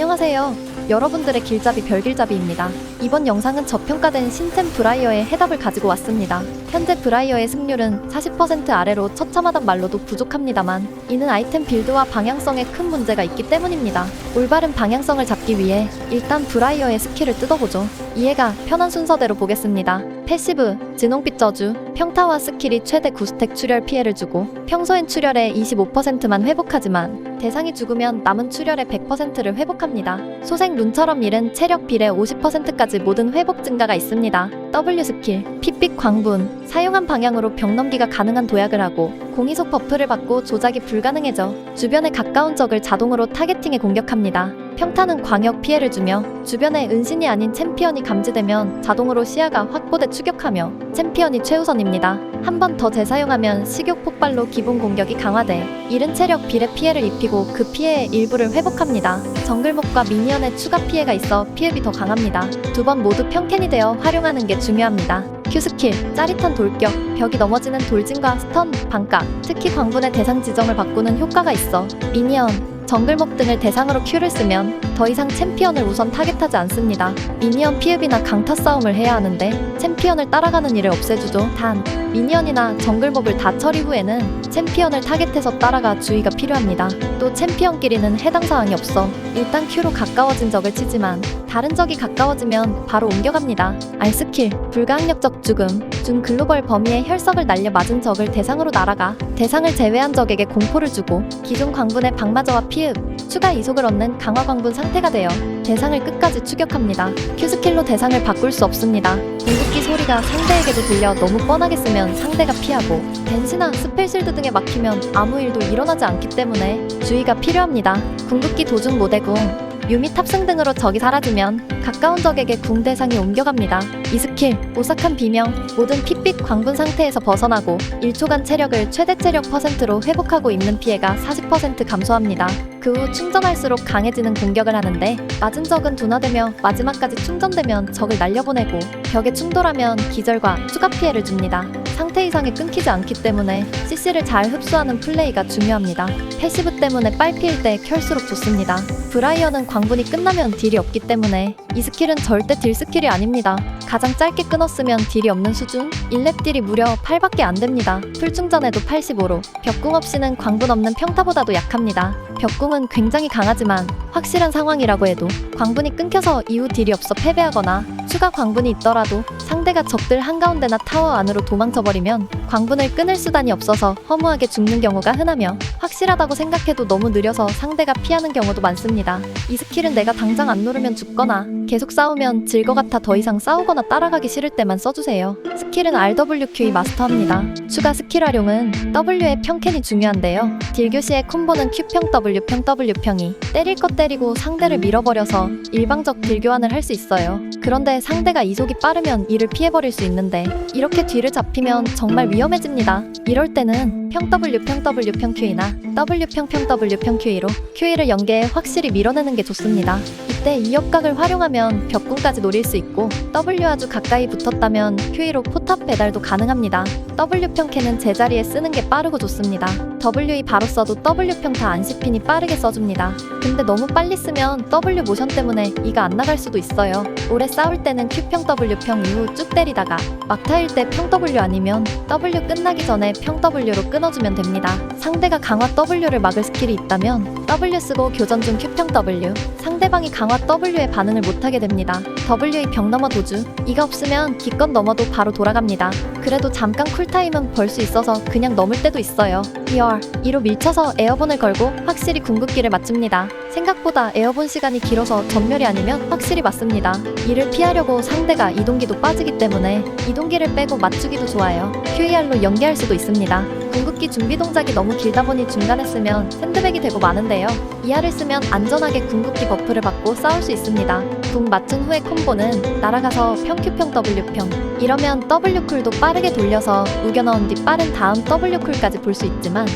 안녕하세요. 여러분들의 길잡이 별길잡이입니다. 이번 영상은 저평가된 신템 브라이어의 해답을 가지고 왔습니다. 현재 브라이어의 승률은 40% 아래로 처참하단 말로도 부족합니다만 이는 아이템 빌드와 방향성에 큰 문제가 있기 때문입니다. 올바른 방향성을 잡기 위해 일단 브라이어의 스킬을 뜯어보죠. 이해가 편한 순서대로 보겠습니다. 패시브, 진홍빛 저주, 평타와 스킬이 최대 9스택 출혈 피해를 주고 평소엔 출혈의 25%만 회복하지만 대상이 죽으면 남은 출혈의 100%를 회복합니다. 소생 룬처럼 잃은 체력 비례 50%까지 모든 회복 증가가 있습니다. W 스킬, 핏빛 광분, 사용한 방향으로 벽 넘기가 가능한 도약을 하고 공이속 버프를 받고 조작이 불가능해져 주변에 가까운 적을 자동으로 타겟팅해 공격합니다. 평타는 광역 피해를 주며 주변에 은신이 아닌 챔피언이 감지되면 자동으로 시야가 확보돼 추격하며 챔피언이 최우선입니다. 한 번 더 재사용하면 식욕 폭발로 기본 공격이 강화돼 잃은 체력 비례 피해를 입히고 그 피해의 일부를 회복합니다. 정글목과 미니언의 추가 피해가 있어 피흡이 더 강합니다. 두 번 모두 평캔이 되어 활용하는 게 중요합니다. Q 스킬, 짜릿한 돌격, 벽이 넘어지는 돌진과 스턴, 반각, 특히 광분의 대상 지정을 바꾸는 효과가 있어 미니언, 정글목 등을 대상으로 Q를 쓰면 더 이상 챔피언을 우선 타겟하지 않습니다. 미니언 피흡이나 강타 싸움을 해야 하는데 챔피언을 따라가는 일을 없애주죠. 단, 미니언이나 정글몹을 다 처리 후에는 챔피언을 타겟해서 따라가 주의가 필요합니다. 또 챔피언끼리는 해당 사항이 없어 일단 Q로 가까워진 적을 치지만 다른 적이 가까워지면 바로 옮겨갑니다. R 스킬, 불가항력적 죽음, 준 글로벌 범위의 혈석을 날려 맞은 적을 대상으로 날아가 대상을 제외한 적에게 공포를 주고 기존 광분의 방마저와 피흡, 추가 이속을 얻는 강화 광분 상태가 되어 대상을 끝까지 추격합니다. Q 스킬로 대상을 바꿀 수 없습니다. 궁극기 소리가 상대에게도 들려 너무 뻔하게 쓰면 상대가 피하고 벤시나 스펠실드 등에 막히면 아무 일도 일어나지 않기 때문에 주의가 필요합니다. 궁극기 도중 모대궁 유미 탑승 등으로 적이 사라지면 가까운 적에게 궁 대상이 옮겨갑니다. 이 스킬, 오싹한 비명, 모든 핏빛 광분 상태에서 벗어나고 1초간 체력을 최대 체력 퍼센트로 회복하고 있는 피해가 40% 감소합니다. 그 후 충전할수록 강해지는 공격을 하는데 맞은 적은 둔화되며 마지막까지 충전되면 적을 날려보내고 벽에 충돌하면 기절과 추가 피해를 줍니다. 상태 이상이 끊기지 않기 때문에 CC를 잘 흡수하는 플레이가 중요합니다. 패시브 때문에 빨피일 때 켤수록 좋습니다. 브라이어는 광분이 끝나면 딜이 없기 때문에 이 스킬은 절대 딜 스킬이 아닙니다. 가장 짧게 끊었으면 딜이 없는 수준? 1렙 딜이 무려 8밖에 안 됩니다. 풀충전에도 85로 벽궁 없이는 광분 없는 평타보다도 약합니다. 벽궁은 굉장히 강하지만 확실한 상황이라고 해도 광분이 끊겨서 이후 딜이 없어 패배하거나 추가 광분이 있더라도 상대가 적들 한가운데나 타워 안으로 도망쳐버 리면 광분을 끊을 수단이 없어서 허무하게 죽는 경우가 흔하며 확실하다고 생각해도 너무 느려서 상대가 피하는 경우도 많습니다. 이 스킬은 내가 당장 안 누르면 죽거나 계속 싸우면 질 것 같아 더 이상 싸우거나 따라가기 싫을 때만 써주세요. 스킬은 RWQE 마스터합니다. 추가 스킬 활용은 W의 평캔이 중요한데요. 딜교시의 콤보는 Q평 W평 W평이 때릴 것 때리고 상대를 밀어버려서 일방적 딜 교환을 할 수 있어요. 그런데 상대가 이속이 빠르면 이를 피해버릴 수 있는데 이렇게 뒤를 잡히면 정말 위험해집니다. 이럴 때는 평 W 평 W 평 Q이나 W 평 평 W 평 Q로 Q를 연계해 확실히 밀어내는 게 좋습니다. 이때 이 역각을 활용하면 벽궁까지 노릴 수 있고 W 아주 가까이 붙었다면 Q로 포탑 배달도 가능합니다. W평 캔은 제자리에 쓰는 게 빠르고 좋습니다. WE 바로 써도 W평 다안 씹히니 빠르게 써줍니다. 근데 너무 빨리 쓰면 W 모션 때문에 이가 안 나갈 수도 있어요. 오래 싸울 때는 Q평 W평 이후 쭉 때리다가 막타일 때 평 W 아니면 W 끝나기 전에 평 W로 끊어주면 됩니다. 상대가 강화 W를 막을 스킬이 있다면 W 쓰고 교전 중 Q평 W 상대방이 강화 W에 반응을 못하게 됩니다. W의 벽 넘어 도주 이가 없으면 기껏 넘어도 바로 돌아갑니다. 그래도 잠깐 쿨타임은 벌 수 있어서 그냥 넘을 때도 있어요. ER 이로 밀쳐서 에어본을 걸고 확실히 궁극기를 맞춥니다. 생각보다 에어본 시간이 길어서 전멸이 아니면 확실히 맞습니다. 이를 피하려고 상대가 이동기도 빠지기 때문에 이동기를 빼고 맞추기도 좋아요. QER로 연계할 수도 있습니다. 궁극기 준비 동작이 너무 길다 보니 중간에 쓰면 샌드백이 되고 마는데요. 이하를 쓰면 안전하게 궁극기 버프를 받고 싸울 수 있습니다. 궁 맞춘 후의 콤보는 날아가서 평큐평 W평 이러면 W쿨도 빠르게 돌려서 우겨 넣은 뒤 빠른 다음 W쿨까지 볼 수 있지만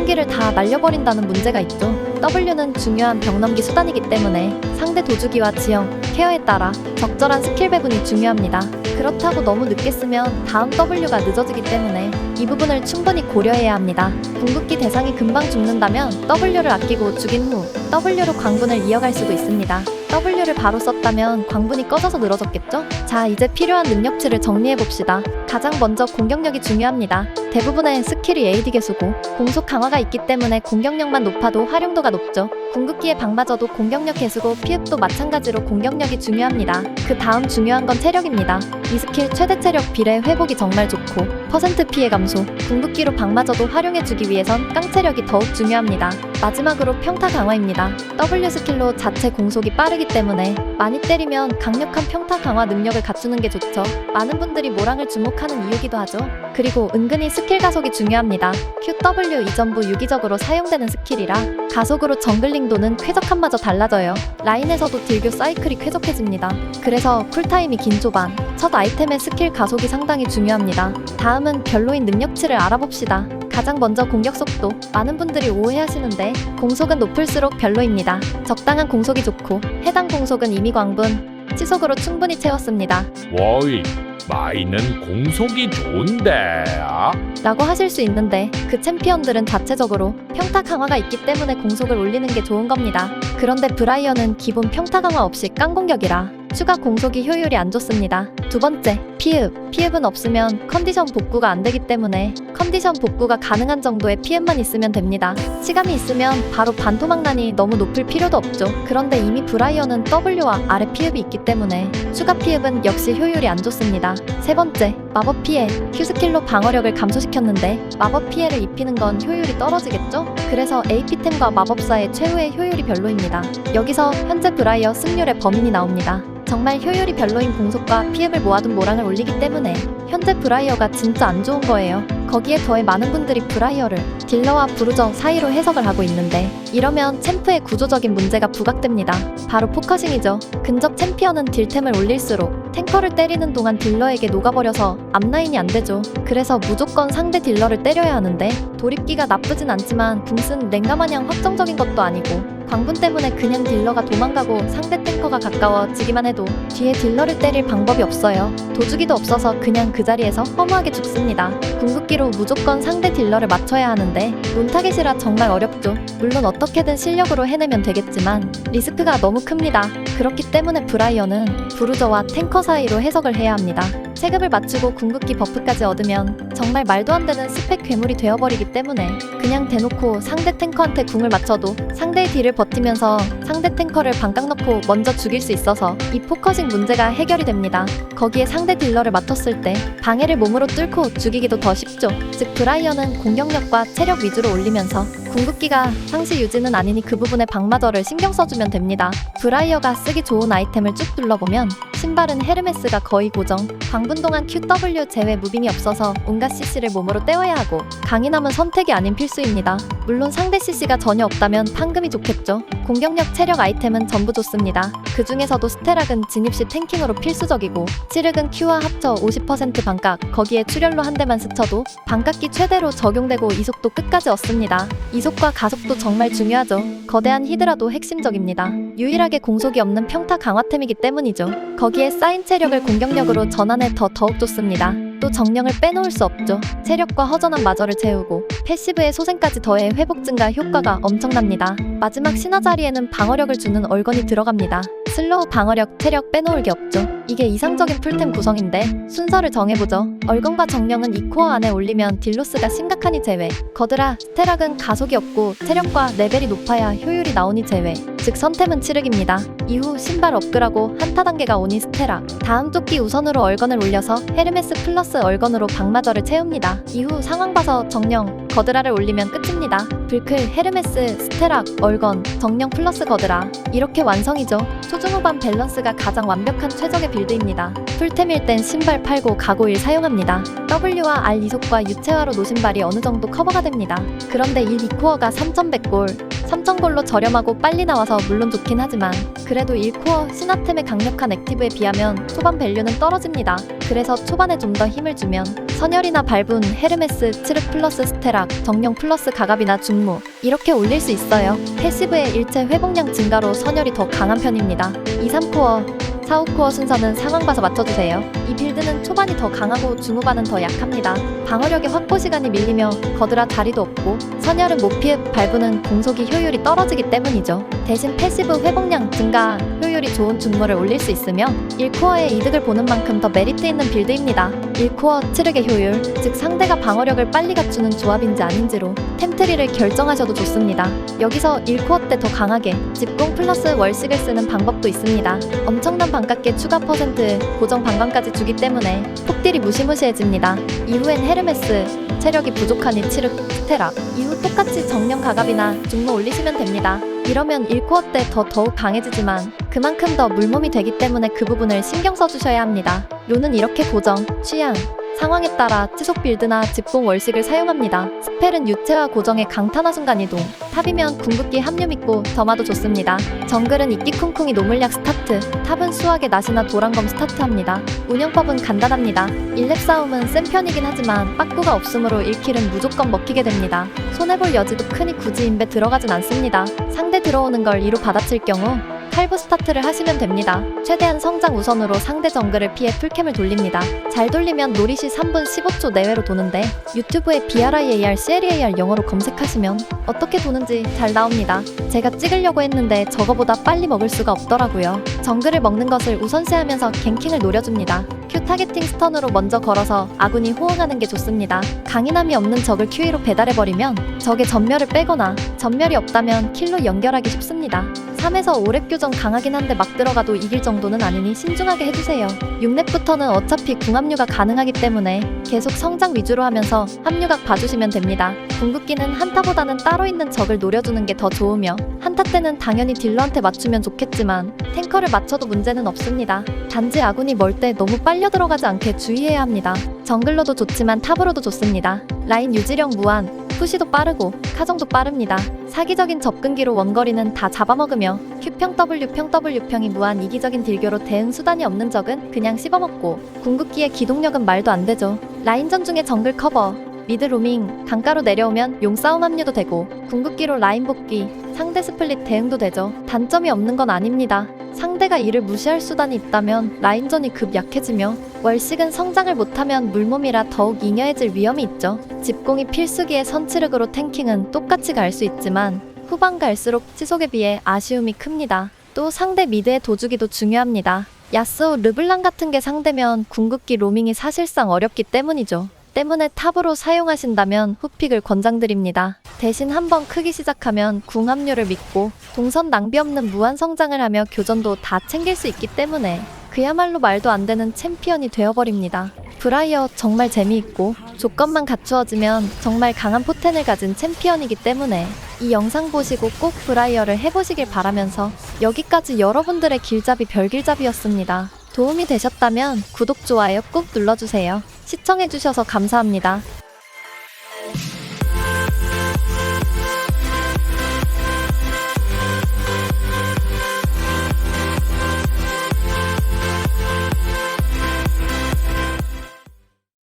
이동기를 다 날려버린다는 문제가 있죠. W는 중요한 벽넘기 수단이기 때문에 상대 도주기와 지형, 케어에 따라 적절한 스킬 배분이 중요합니다. 그렇다고 너무 늦게 쓰면 다음 W가 늦어지기 때문에 이 부분을 충분히 고려해야 합니다. 궁극기 대상이 금방 죽는다면 W를 아끼고 죽인 후 W로 광분을 이어갈 수도 있습니다. W를 바로 썼다면 광분이 꺼져서 늘어졌겠죠? 자, 이제 필요한 능력치를 정리해 봅시다. 가장 먼저 공격력이 중요합니다. 대부분의 스킬이 AD 개수고 공속 강화가 있기 때문에 공격력만 높아도 활용도가 높죠. 궁극기의 방마저도 공격력 개수고 피흡도 마찬가지로 공격력이 중요합니다. 그 다음 중요한 건 체력입니다. 이 스킬 최대 체력 비례 회복이 정말 좋고 퍼센트 피해 감소, 궁극기로 방마저도 활용해주기 위해선 깡체력이 더욱 중요합니다. 마지막으로 평타 강화입니다. W 스킬로 자체 공속이 빠르기 때문에 많이 때리면 강력한 평타 강화 능력을 갖추는 게 좋죠. 많은 분들이 모랑을 주목하 는 이유기도 하죠. 그리고 은근히 스킬 가속이 중요합니다. QW 이전부 유기적으로 사용되는 스킬이라 가속으로 정글링도는 쾌적함마저 달라져요. 라인에서도 딜교 사이클이 쾌적해집니다. 그래서 쿨타임이 긴 초반, 첫 아이템의 스킬 가속이 상당히 중요합니다. 다음은 별로인 능력치를 알아봅시다. 가장 먼저 공격 속도. 많은 분들이 오해하시는데 공속은 높을수록 별로입니다. 적당한 공속이 좋고 해당 공속은 이미 광분, 치속으로 충분히 채웠습니다. 워이 마이는 공속이 좋은데 아? 라고 하실 수 있는데 그 챔피언들은 자체적으로 평타 강화가 있기 때문에 공속을 올리는 게 좋은 겁니다. 그런데 브라이어는 기본 평타 강화 없이 깡 공격이라 추가 공속이 효율이 안 좋습니다. 두 번째, 피흡. 피흡은 없으면 컨디션 복구가 안 되기 때문에 컨디션 복구가 가능한 정도의 피흡만 있으면 됩니다. 시간이 있으면 바로 반토막난이 너무 높을 필요도 없죠. 그런데 이미 브라이어는 W와 아래 피흡이 있기 때문에 추가 피흡은 역시 효율이 안 좋습니다. 세 번째, 마법 피해. Q 스킬로 방어력을 감소시켰는데 마법 피해를 입히는 건 효율이 떨어지겠죠? 그래서 AP템과 마법사의 최후의 효율이 별로입니다. 여기서 현재 브라이어 승률의 범인이 나옵니다. 정말 효율이 별로인 공속과 피흡을 모아둔 모랑을 올리기 때문에 현재 브라이어가 진짜 안 좋은 거예요. 거기에 더해 많은 분들이 브라이어를 딜러와 브루저 사이로 해석을 하고 있는데 이러면 챔프의 구조적인 문제가 부각됩니다. 바로 포커싱이죠. 근접 챔피언은 딜템을 올릴수록 탱커를 때리는 동안 딜러에게 녹아버려서 앞라인이 안 되죠. 그래서 무조건 상대 딜러를 때려야 하는데 돌입기가 나쁘진 않지만 궁은 냉가마냥 확정적인 것도 아니고 광분 때문에 그냥 딜러가 도망가고 상대 탱커가 가까워지기만 해도 뒤에 딜러를 때릴 방법이 없어요. 도주기도 없어서 그냥 그 자리에서 허무하게 죽습니다. 궁극기로 무조건 상대 딜러를 맞춰야 하는데 논타겟이라 정말 어렵죠. 물론 어떻게든 실력으로 해내면 되겠지만 리스크가 너무 큽니다. 그렇기 때문에 브라이어는 브루저와 탱커 사이로 해석을 해야 합니다. 체급을 맞추고 궁극기 버프까지 얻으면 정말 말도 안 되는 스펙 괴물이 되어버리기 때문에 그냥 대놓고 상대 탱커한테 궁을 맞춰도 상대의 딜을 버티면서 상대 탱커를 반각 넣고 먼저 죽일 수 있어서 이 포커싱 문제가 해결이 됩니다. 거기에 상대 딜러를 맞췄을 때 방해를 몸으로 뚫고 죽이기도 더 쉽죠. 즉 브라이어는 공격력과 체력 위주로 올리면서 궁극기가 상시 유지는 아니니 그 부분에 방마저를 신경 써주면 됩니다. 브라이어가 쓰기 좋은 아이템을 쭉 둘러보면 신발은 헤르메스가 거의 고정, 광분 동안 QW 제외 무빙이 없어서 온갖 CC를 몸으로 때워야 하고 강인함은 선택이 아닌 필수입니다. 물론 상대 CC가 전혀 없다면 판금이 좋겠죠. 공격력 체력 아이템은 전부 좋습니다. 그 중에서도 스테락은 진입시 탱킹으로 필수적이고 치륵은 Q와 합쳐 50% 반각, 거기에 출혈로 한 대만 스쳐도 반각기 최대로 적용되고 이속도 끝까지 얻습니다. 이속과 가속도 정말 중요하죠. 거대한 히드라도 핵심적입니다. 유일하게 공속이 없는 평타 강화템이기 때문이죠. 에 쌓인 체력을 공격력으로 전환해 더 더욱 좋습니다. 또 정령을 빼놓을 수 없죠. 체력과 허전한 마저를 채우고 패시브의 소생까지 더해 회복 증가 효과가 엄청납니다. 마지막 신화 자리에는 방어력을 주는 얼건이 들어갑니다. 슬로우 방어력, 체력 빼놓을 게 없죠. 이게 이상적인 풀템 구성인데 순서를 정해보죠. 얼건과 정령은 2코어 안에 올리면 딜로스가 심각하니 제외. 거드라, 스테락은 가속이 없고 체력과 레벨이 높아야 효율이 나오니 제외. 즉 선템은 치륵입니다. 이후 신발 업글하고 한타 단계가 오니 스테락. 다음 조끼 우선으로 얼건을 올려서 헤르메스 플러스 얼건으로 방마저를 채웁니다. 이후 상황 봐서 정령, 거드라를 올리면 끝입니다. 불클, 헤르메스, 스테락, 얼건, 정령 플러스 거드라. 이렇게 완성이죠. 초중 후반 밸런스가 가장 완벽한 최적의 빌드입니다. 풀템일 땐 신발 팔고 가고일 사용합니다. W와 R 이속과 유체화로 노신발이 어느 정도 커버가 됩니다. 그런데 1, 2코어가 3100골, 3000골로 저렴하고 빨리 나와서 물론 좋긴 하지만 그래도 1코어 신화템의 강력한 액티브에 비하면 초반 밸류는 떨어집니다. 그래서 초반에 좀 더 힘을 주면 선열이나 발분, 헤르메스, 츠르 플러스 스테락, 정령 플러스 가갑이나 중무 이렇게 올릴 수 있어요. 패시브의 일체 회복량 증가로 선열이 더 강한 편입니다. 2, 3코어 4호코어 순서는 상황 봐서 맞춰주세요. 이 빌드는 초반이 더 강하고 중후반은 더 약합니다. 방어력의 확보 시간이 밀리며 거드라 자리도 없고 선열은 못 피해 발부는 공속이 효율이 떨어지기 때문이죠. 대신 패시브 회복량 증가, 효율이 좋은 중물을 올릴 수 있으며 1코어의 이득을 보는 만큼 더 메리트 있는 빌드입니다. 1코어 치르게 효율, 즉 상대가 방어력을 빨리 갖추는 조합인지 아닌지로 템트리를 결정하셔도 좋습니다. 여기서 1코어 때 더 강하게 집공 플러스 월식을 쓰는 방법도 있습니다. 엄청난 반값계 추가 퍼센트, 고정 방광까지 주기 때문에 폭딜이 무시무시해집니다. 이후엔 헤르메스, 체력이 부족하니 치르 스테라, 이후 똑같이 정령 가갑이나 중로 올리시면 됩니다. 이러면 1코어 때 더 더욱 강해지지만 그만큼 더 물몸이 되기 때문에 그 부분을 신경 써주셔야 합니다. 료는 이렇게 고정, 취향, 상황에 따라 치속 빌드나 집공 월식을 사용합니다. 스펠은 유체화 고정의 강탄화 순간 이동. 탑이면 궁극기 합류 믿고 점화도 좋습니다. 정글은 이끼 쿵쿵이 노물약 스타트. 탑은 수학의 낫이나 도란검 스타트합니다. 운영법은 간단합니다. 1렙 싸움은 센 편이긴 하지만 빠꾸가 없으므로 1킬은 무조건 먹히게 됩니다. 손해볼 여지도 크니 굳이 인베 들어가진 않습니다. 상대 들어오는 걸 이로 받아칠 경우 칼부 스타트를 하시면 됩니다. 최대한 성장 우선으로 상대 정글을 피해 풀캠을 돌립니다. 잘 돌리면 노릿이 3분 15초 내외로 도는데 유튜브에 BRIAR, CLAR 영어로 검색하시면 어떻게 도는지 잘 나옵니다. 제가 찍으려고 했는데 저거보다 빨리 먹을 수가 없더라고요. 정글을 먹는 것을 우선시하면서 갱킹을 노려줍니다. 큐 타겟팅 스턴으로 먼저 걸어서 아군이 호응하는 게 좋습니다. 강인함이 없는 적을 QE로 배달해버리면 적의 전멸을 빼거나 전멸이 없다면 킬로 연결하기 쉽습니다. 3에서 5렙 교정 강하긴 한데 막 들어가도 이길 정도는 아니니 신중하게 해주세요. 6렙부터는 어차피 궁합류가 가능하기 때문에 계속 성장 위주로 하면서 합류각 봐주시면 됩니다. 궁극기는 한타보다는 따로 있는 적을 노려주는 게 더 좋으며 한타 때는 당연히 딜러한테 맞추면 좋겠지만 탱커를 맞춰도 문제는 없습니다. 단지 아군이 멀 때 너무 빨려 들어가지 않게 주의해야 합니다. 정글로도 좋지만 탑으로도 좋습니다. 라인 유지력 무한, 푸시도 빠르고 카정도 빠릅니다. 사기적인 접근기로 원거리는 다 잡아먹으며 Q평 W평 W평이 무한 이기적인 딜교로 대응 수단이 없는 적은 그냥 씹어먹고 궁극기의 기동력은 말도 안 되죠. 라인전 중에 정글 커버, 미드 로밍, 강가로 내려오면 용싸움 합류도 되고 궁극기로 라인 복귀, 상대 스플릿 대응도 되죠. 단점이 없는 건 아닙니다. 상대가 이를 무시할 수단이 있다면 라인전이 급 약해지며 월식은 성장을 못하면 물몸이라 더욱 잉여해질 위험이 있죠. 집공이 필수기의 선치력으로 탱킹은 똑같이 갈 수 있지만 후반 갈수록 치속에 비해 아쉬움이 큽니다. 또 상대 미드의 도주기도 중요합니다. 야스오 르블랑 같은 게 상대면 궁극기 로밍이 사실상 어렵기 때문이죠. 때문에 탑으로 사용하신다면 후픽을 권장드립니다. 대신 한번 크기 시작하면 궁합류를 믿고 동선 낭비 없는 무한 성장을 하며 교전도 다 챙길 수 있기 때문에 그야말로 말도 안 되는 챔피언이 되어버립니다. 브라이어 정말 재미있고 조건만 갖추어지면 정말 강한 포텐을 가진 챔피언이기 때문에 이 영상 보시고 꼭 브라이어를 해보시길 바라면서 여기까지 여러분들의 길잡이 별길잡이였습니다. 도움이 되셨다면 구독, 좋아요 꾹 눌러주세요. 시청해주셔서 감사합니다.